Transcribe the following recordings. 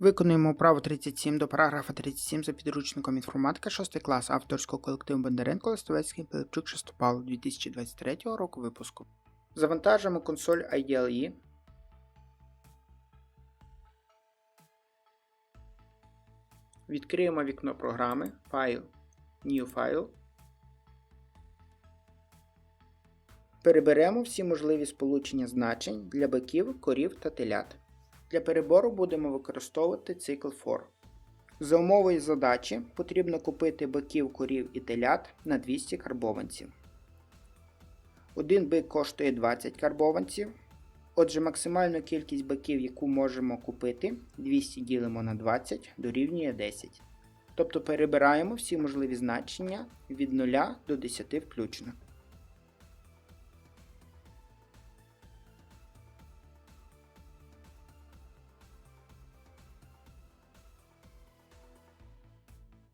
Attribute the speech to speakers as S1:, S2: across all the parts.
S1: Виконуємо право 37 до параграфа 37 за підручником інформатика 6 клас авторського колективу Бондаренко Листовецький Пилипчук Шестопал 2023 року випуску. Завантажимо консоль IDLE. Відкриємо вікно програми Файл, New File. Переберемо всі можливі сполучення значень для биків, корів та телят. Для перебору будемо використовувати цикл for. За умовою задачі потрібно купити биків, корів і телят на 200 карбованців. Один бик коштує 20 карбованців. Отже, максимальну кількість биків, яку можемо купити, 200 ділимо на 20 дорівнює 10. Тобто перебираємо всі можливі значення від 0 до 10 включно.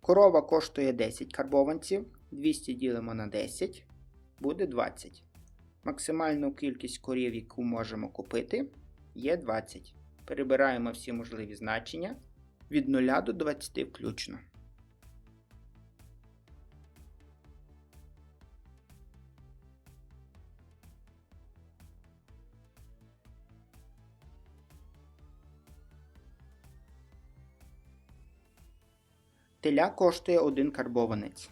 S1: Корова коштує 10 карбованців, 200 ділимо на 10, буде 20. Максимальну кількість корів, яку можемо купити, є 20. Перебираємо всі можливі значення від 0 до 20 включно. Теля коштує 1 карбованець.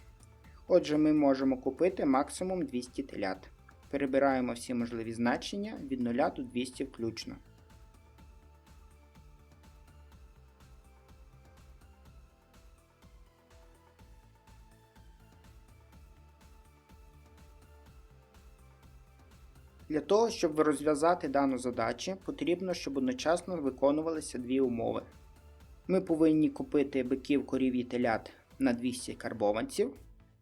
S1: Отже, ми можемо купити максимум 200 телят. Перебираємо всі можливі значення від 0 до 200 включно. Для того, щоб розв'язати дану задачу, потрібно, щоб одночасно виконувалися дві умови. Ми повинні купити биків корів і телят на 200 карбованців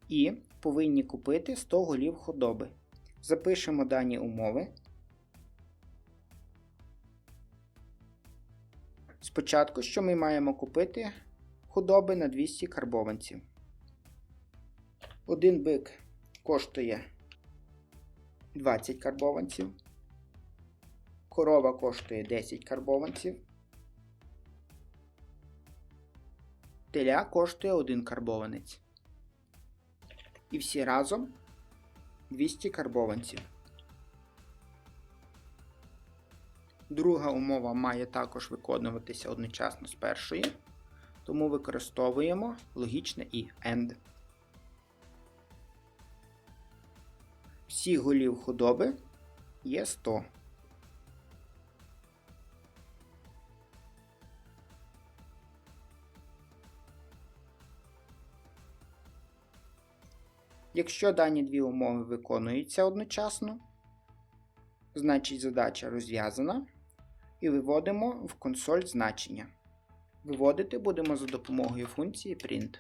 S1: і повинні купити 100 голів худоби. Запишемо дані умови. Спочатку, що ми маємо купити худоби на 200 карбованців. Один бик коштує 20 карбованців. Корова коштує 10 карбованців. Теля коштує 1 карбованець. І всі разом 200 карбованців. Друга умова має також виконуватися одночасно з першою, тому використовуємо логічне і AND. Всіх голів худоби є 100. Якщо дані дві умови виконуються одночасно, значить задача розв'язана і виводимо в консоль значення. Виводити будемо за допомогою функції print.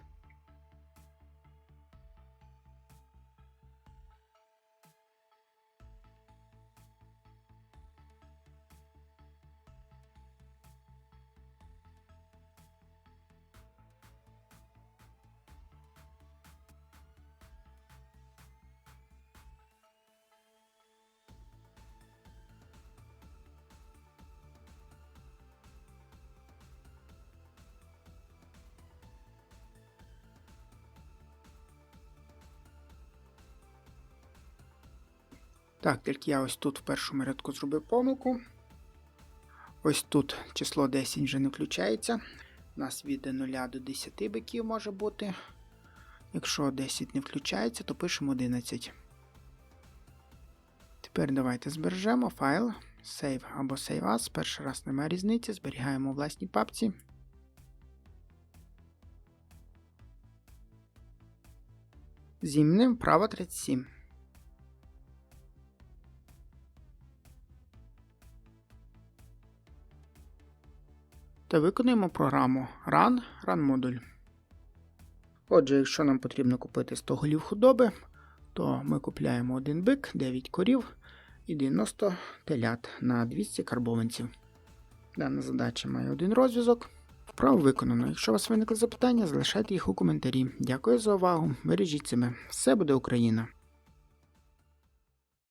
S1: Так, тільки я ось тут в першому рядку зробив помилку. Ось тут число 10 вже не включається. У нас від 0 до 10 биків може бути. Якщо 10 не включається, то пишемо 11. Тепер давайте збережемо файл. Save або Save As. Перший раз немає різниці. Зберігаємо у власній папці. Зімним право 37. Та виконуємо програму Run Run модуль. Отже, якщо нам потрібно купити 100 голів худоби, то ми купляємо один бик, 9 корів і 90 телят на 200 карбованців. Дана задача має один розв'язок. Вправо виконано. Якщо у вас виникли запитання, залишайте їх у коментарі. Дякую за увагу. Бережіть себе. Все буде Україна!